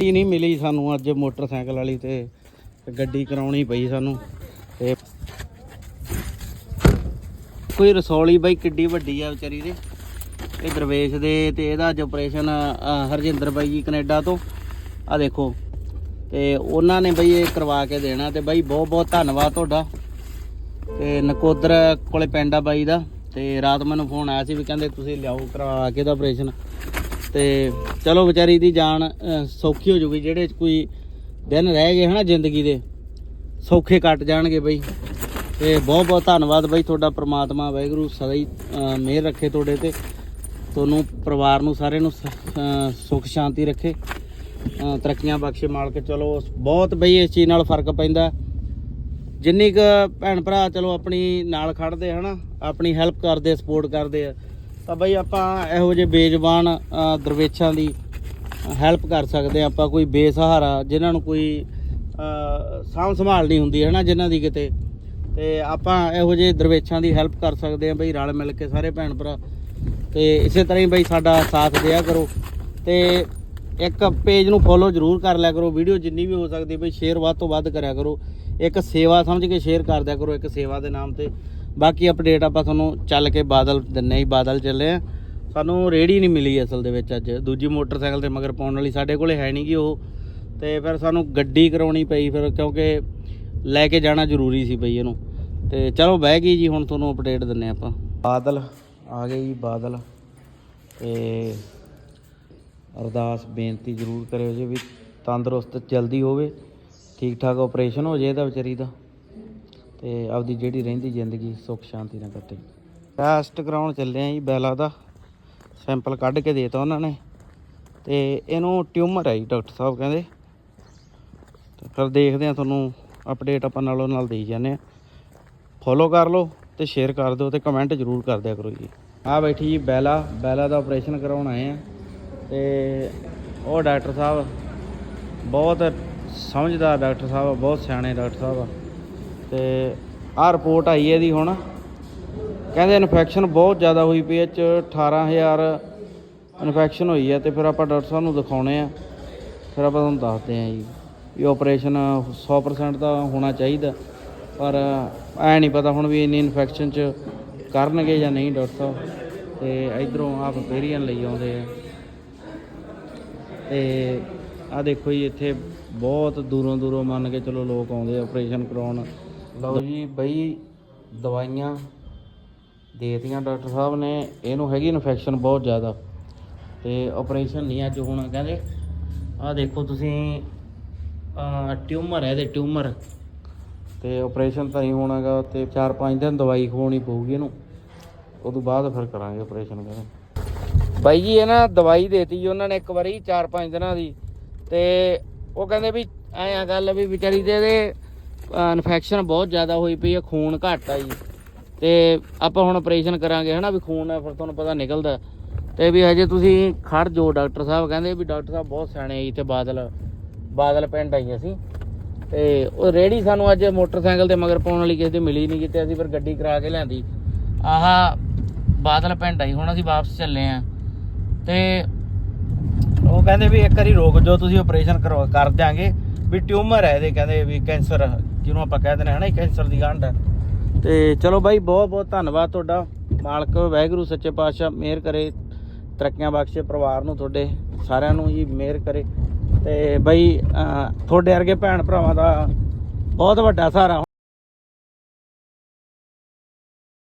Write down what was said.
ਗੱਡੀ ਨਹੀਂ ਮਿਲੀ ਸਾਨੂੰ ਅੱਜ ਮੋਟਰਸਾਈਕਲ ਵਾਲੀ ਤੇ ਗੱਡੀ ਕਰਾਉਣੀ ਪਈ ਸਾਨੂੰ ਤੇ ਕੋਈ ਰਸੌਲੀ ਬਾਈ ਕਿੱਡੀ ਵੱਡੀ ਆ ਵਿਚਾਰੀ ਦੇ। ਇਹ ਦਰਵੇਸ਼ ਦੇ ਤੇ ਇਹਦਾ ਅੱਜ ਆਪਰੇਸ਼ਨ ਹਰਜਿੰਦਰ ਬਾਈ ਜੀ ਕੈਨੇਡਾ ਤੋਂ। ਆ ਦੇਖੋ, ਤੇ ਉਹਨਾਂ ਨੇ ਬਈ ਇਹ ਕਰਵਾ ਕੇ ਦੇਣਾ ਤੇ ਬਾਈ ਬਹੁਤ ਬਹੁਤ ਧੰਨਵਾਦ ਤੁਹਾਡਾ। ਤੇ ਨਕੋਦਰ ਕੋਲੇ ਪਿੰਡ ਆ ਬਾਈ ਦਾ ਤੇ ਰਾਤ ਮੈਨੂੰ ਫੋਨ ਆਇਆ ਸੀ ਵੀ ਕਹਿੰਦੇ ਤੁਸੀਂ ਲਿਆਓ ਕਰਵਾ ਕੇ ਦਾ ਆਪਰੇਸ਼ਨ ਤੇ ਚਲੋ ਵਿਚਾਰੀ ਦੀ ਜਾਨ ਸੌਖੀ ਹੋ ਜੂਗੀ, ਜਿਹੜੇ ਕੋਈ ਦਿਨ ਰਹਿ ਗਏ ਹਨਾ ਜ਼ਿੰਦਗੀ ਦੇ, ਸੌਖੇ ਕੱਟ ਜਾਣਗੇ ਬਈ। ਤੇ ਬਹੁਤ ਬਹੁਤ ਧੰਨਵਾਦ ਬਈ ਤੁਹਾਡਾ ਪ੍ਰਮਾਤਮਾ, ਵਾਹਿਗੁਰੂ ਸਦਾ ਹੀ ਮਿਹਰ ਰੱਖੇ ਤੁਹਾਡੇ ਤੇ, ਤੁਹਾਨੂੰ ਪਰਿਵਾਰ ਨੂੰ ਸਾਰੇ ਨੂੰ ਸ- ਸੁੱਖ ਸ਼ਾਂਤੀ ਰੱਖੇ। ਤਰੱਕੀਆਂ ਬਖਸ਼ੇ ਮਾਲਕ, ਚਲੋ ਬਹੁਤ ਬਈ ਇਸ ਚੀਜ਼ ਨਾਲ ਫ਼ਰਕ ਪੈਂਦਾ। ਜਿੰਨੀ ਕੁ ਭੈਣ ਭਰਾ ਚਲੋ ਆਪਣੀ ਨਾਲ ਖੜਦੇ ਹਨਾ, ਆਪਣੀ ਹੈਲਪ ਕਰਦੇ ਸਪੋਰਟ ਕਰਦੇ ਆ ਤਾਂ ਬਈ ਆਪਾਂ ਇਹੋ ਜਿਹੇ ਬੇਜ਼ਬਾਨ ਅਹ, ਦਰਵੇਸ਼ਾਂ ਦੀ ਹੈਲਪ ਕਰ ਸਕਦੇ ਆ ਆਪਾਂ ਕੋਈ ਬੇਸਹਾਰਾ ਜਿਨ੍ਹਾਂ ਨੂੰ ਕੋਈ ਸਾਂਭ ਸੰਭਾਲ ਨਹੀਂ ਹੁੰਦੀ ਹੈ ਨਾ ਜਿਨ੍ਹਾਂ ਦੀ ਕਿਤੇ। ਤੇ ਆਪਾਂ ਇਹੋ ਜਿਹੇ ਦਰਵੇਸ਼ਾਂ ਦੀ ਹੈਲਪ ਕਰ ਸਕਦੇ ਆ ਬਈ ਰਲ ਮਿਲ ਕੇ ਸਾਰੇ ਭੈਣ ਭਰਾ। ਤੇ ਇਸੇ ਤਰ੍ਹਾਂ ਹੀ ਬਈ ਸਾਡਾ ਸਾਥ ਦਿਆ ਕਰੋ। ਤੇ ਇੱਕ ਪੇਜ ਨੂੰ ਫੋਲੋ ਜ਼ਰੂਰ ਕਰ ਲਿਆ ਕਰੋ। ਵੀਡੀਓ ਜਿੰਨੀ ਵੀ ਹੋ ਸਕਦੀ ਬਈ ਸ਼ੇਅਰ ਵੱਧ ਤੋਂ ਵੱਧ ਕਰਿਆ ਕਰੋ। ਇੱਕ ਸੇਵਾ ਸਮਝ ਕੇ ਸ਼ੇਅਰ ਕਰ ਦਿਆ ਕਰੋ ਇੱਕ ਸੇਵਾ ਦੇ ਨਾਮ ਤੇ। ਬਾਕੀ ਅਪਡੇਟ ਆਪਾਂ ਤੁਹਾਨੂੰ ਚੱਲ ਕੇ ਬਾਦਲ ਦਿੰਨੇ ਹੀ ਬਾਦਲ ਚੱਲੇ ਆ। ਸਾਨੂੰ ਰੇੜੀ ਨਹੀਂ ਮਿਲੀ ਅਸਲ ਦੇ ਵਿੱਚ ਅੱਜ। ਦੂਜੀ ਮੋਟਰਸਾਈਕਲ ਤੇ ਮਗਰ ਪਾਉਣ ਵਾਲੀ ਸਾਡੇ ਕੋਲੇ ਹੈ ਨਹੀਂ ਗੀ ਉਹ। ਤੇ ਫਿਰ ਸਾਨੂੰ ਗੱਡੀ ਕਰਾਉਣੀ ਪਈ ਫਿਰ ਕਿਉਂਕਿ ਲੈ ਕੇ ਜਾਣਾ ਜ਼ਰੂਰੀ ਸੀ ਬਈ ਇਹਨੂੰ। ਤੇ ਚਲੋ ਬਹਿ ਗਈ ਜੀ, ਹੁਣ ਤੁਹਾਨੂੰ ਅਪਡੇਟ ਦਿੰਨੇ ਆਪਾਂ। ਬਾਦਲ, ਆ ਗਏ ਜੀ ਬਾਦਲ। ਤੇ ਅਰਦਾਸ, ਬੇਨਤੀ ਜ਼ਰੂਰ ਕਰਿਓ ਜੀ ਵੀ ਤੰਦਰੁਸਤ ਜਲਦੀ ਹੋਵੇ। ਠੀਕ ਠਾਕ ਆਪਰੇਸ਼ਨ ਹੋ ਜੇ ਇਹਦਾ ਵਿਚਾਰੀ ਦਾ। ਤੇ ਆਪਦੀ ਜਿਹੜੀ ਰਹਿੰਦੀ ਜ਼ਿੰਦਗੀ ਸੁੱਖ ਸ਼ਾਂਤੀ ਨਾਲ ਕੱਟੇ। ਟੈਸਟ ਕਰਾਉਣ ਚੱਲੇ ਆ ਜੀ ਬੈਲਾ ਦਾ। ਸੈਂਪਲ ਕੱਢ ਕੇ ਦੇਤਾ ਉਹਨਾਂ ਨੇ। ਤੇ ਇਹਨੂੰ ਟਿਊਮਰ ਹੈ ਜੀ ਡਾਕਟਰ ਸਾਹਿਬ ਕਹਿੰਦੇ। ਫਿਰ ਦੇਖਦੇ ਆ ਤੁਹਾਨੂੰ ਅਪਡੇਟ ਆਪਾਂ ਨਾਲੋਂ ਨਾਲ ਦੇਈ ਜਾਂਦੇ ਆ। ਫੋਲੋ ਕਰ ਲਓ ਤੇ ਸ਼ੇਅਰ ਕਰ ਦਿਓ ਤੇ ਕਮੈਂਟ ਜ਼ਰੂਰ ਕਰ ਦਿਆ ਕਰੋ ਜੀ। ਆ ਬੈਠੀ ਜੀ ਬੈਲਾ। ਬੈਲਾ ਦਾ ਆਪਰੇਸ਼ਨ ਕਰਾਉਣ ਆਏ ਆ। ਤੇ ਉਹ ਡਾਕਟਰ ਸਾਹਿਬ ਬਹੁਤ ਸਮਝਦਾਰ ਡਾਕਟਰ ਸਾਹਿਬ ਬਹੁਤ ਸਿਆਣੇ ਡਾਕਟਰ ਸਾਹਿਬ ਆ। ਤੇ ਆਹ ਰਿਪੋਰਟ ਆਈ ਹੈ ਇਹਦੀ ਹੁਣ। ਕਹਿੰਦੇ ਇਨਫੈਕਸ਼ਨ ਬਹੁਤ ਜ਼ਿਆਦਾ ਹੋਈ ਪਈ ਹੈ ਚ 18000 ਇਨਫੈਕਸ਼ਨ ਹੋਈ ਹੈ ਤੇ ਫਿਰ ਆਪਾਂ ਡਾਕਟਰ ਸਾਹਿਬ ਨੂੰ ਦਿਖਾਉਣੇ ਆ। ਫਿਰ ਆਪਾਂ ਤੁਹਾਨੂੰ ਦੱਸਦੇ ਆ ਜੀ ਵੀ ਆਪਰੇਸ਼ਨ 100% ਦਾ ਹੋਣਾ ਚਾਹੀਦਾ, ਪਰ ਐ ਨਹੀਂ ਪਤਾ ਹੁਣ ਵੀ ਇੰਨੀ ਇਨਫੈਕਸ਼ਨ ਚ ਕਰਨਗੇ ਜਾਂ ਨਹੀਂ ਡਾਕਟਰ ਸਾਹਿਬ। ਤੇ ਇਧਰੋਂ ਆਪ ਪੇਰੀਅਨ ਲਈ ਆਉਂਦੇ ਆ। ਤੇ ਆ ਦੇਖੋ ਜੀ, ਇੱਥੇ ਬਹੁਤ ਦੂਰੋਂ ਦੂਰੋਂ ਮੰਨ ਕੇ ਚਲੋ ਲੋਕ ਆਉਂਦੇ ਆ ਆਪਰੇਸ਼ਨ ਕਰਾਉਣ। ਲਓ ਜੀ ਬਈ ਦਵਾਈਆਂ ਦੇਤੀਆਂ ਡਾਕਟਰ ਸਾਹਿਬ ਨੇ, ਇਹਨੂੰ ਹੈਗੀ ਇਨਫੈਕਸ਼ਨ ਬਹੁਤ ਜ਼ਿਆਦਾ। ਤੇ ਆਪਰੇਸ਼ਨ ਨਹੀਂ ਅੱਜ ਹੋਣਾ ਕਹਿੰਦੇ। ਆਹ ਦੇਖੋ ਤੁਸੀਂ ਟਿਊਮਰ ਹੈ ਇਹਦੇ ਟਿਊਮਰ ਤੇ ਆਪਰੇਸ਼ਨ ਤਾਂ ਨਹੀਂ ਹੋਣਾਗਾ ਤੇ 4-5 ਦਿਨ ਦਵਾਈ ਖਵਾਉਣੀ ਪਊਗੀ ਇਹਨੂੰ। ਉਦੋਂ ਬਾਅਦ ਫਿਰ ਕਰਾਂਗੇ ਆਪਰੇਸ਼ਨ ਕਹਿੰਦੇ। ਬਾਈ ਜੀ ਇਹ ਨਾ ਦਵਾਈ ਦੇਤੀ ਜੀ ਉਹਨਾਂ ਨੇ ਇੱਕ ਵਾਰੀ 4-5 ਦਿਨਾਂ ਦੀ। ਤੇ ਉਹ ਕਹਿੰਦੇ ਵੀ ਐਂ ਗੱਲ ਵੀ ਵਿਚਾਰੀ ਦੇ ਇਹਦੇ ਇਨਫੈਕਸ਼ਨ ਬਹੁਤ ਜ਼ਿਆਦਾ ਹੋਈ ਪਈ ਆ, ਖੂਨ ਘੱਟ ਆ ਜੀ। ਤੇ ਆਪਾਂ ਹੁਣ ਆਪਰੇਸ਼ਨ ਕਰਾਂਗੇ, ਹਨਾ, ਵੀ ਖੂਨ ਫਿਰ ਤੁਹਾਨੂੰ ਪਤਾ ਨਿਕਲਦਾ। ਤੇ ਵੀ ਹਜੇ ਤੁਸੀਂ ਖੜ ਜੋ ਡਾਕਟਰ ਸਾਹਿਬ ਕਹਿੰਦੇ ਵੀ ਡਾਕਟਰ ਸਾਹਿਬ ਬਹੁਤ ਸਿਆਣੇ ਆ ਜੀ ਤੇ ਬਾਦਲ ਬਾਦਲ ਪਿੰਡ ਆਈ ਅਸੀਂ। ਤੇ ਉਹ ਰੇੜੀ ਸਾਨੂੰ ਅੱਜ ਮੋਟਰਸਾਈਕਲ ਤੇ ਮਗਰ ਪਾਉਣ ਵਾਲੀ ਕਿਸੇ ਦੀ ਮਿਲੀ ਨਹੀਂ ਕਿਤੇ, ਅਸੀਂ ਫਿਰ ਗੱਡੀ ਕਰਾ ਕੇ ਲਿਆਂਦੀ। ਆਹ ਬਾਦਲ ਪਿੰਡ ਆਈ ਹੁਣ ਅਸੀਂ ਵਾਪਸ ਚੱਲੇ ਆਂ। ਤੇ ਉਹ ਕਹਿੰਦੇ ਵੀ ਇੱਕ ਵਾਰੀ ਰੋਕ ਜੋ ਤੁਸੀਂ ਆਪਰੇਸ਼ਨ ਕਰਵਾ, ਕਰ ਦਿਆਂਗੇ। ਵੀ ਟਿਊਮਰ ਹੈ ਇਹਦੇ, ਕਹਿੰਦੇ ਵੀ ਕੈਂਸਰ ਜਿਹਨੂੰ ਆਪਾਂ ਕਹਿ ਦਿੰਦੇ ਹਾਂ ਨਾ ਕੈਂਸਰ ਦੀ ਗੰਢ। ਹੈ ਤੇ ਚਲੋ ਬਾਈ, ਬਹੁਤ ਬਹੁਤ ਧੰਨਵਾਦ ਤੁਹਾਡਾ। ਮਾਲਕ ਵਾਹਿਗੁਰੂ, ਸੱਚੇ ਪਾਤਸ਼ਾਹ ਮਿਹਰ ਕਰੇ, ਤਰੱਕੀਆਂ ਬਖਸ਼ੇ ਪਰਿਵਾਰ ਨੂੰ ਤੁਹਾਡੇ, ਸਾਰਿਆਂ ਨੂੰ ਜੀ ਮਿਹਰ ਕਰੇ। ਤੇ ਬਾਈ ਤੁਹਾਡੇ ਵਰਗੇ ਭੈਣ ਭਰਾਵਾਂ ਦਾ ਬਹੁਤ ਵੱਡਾ ਸਹਾਰਾ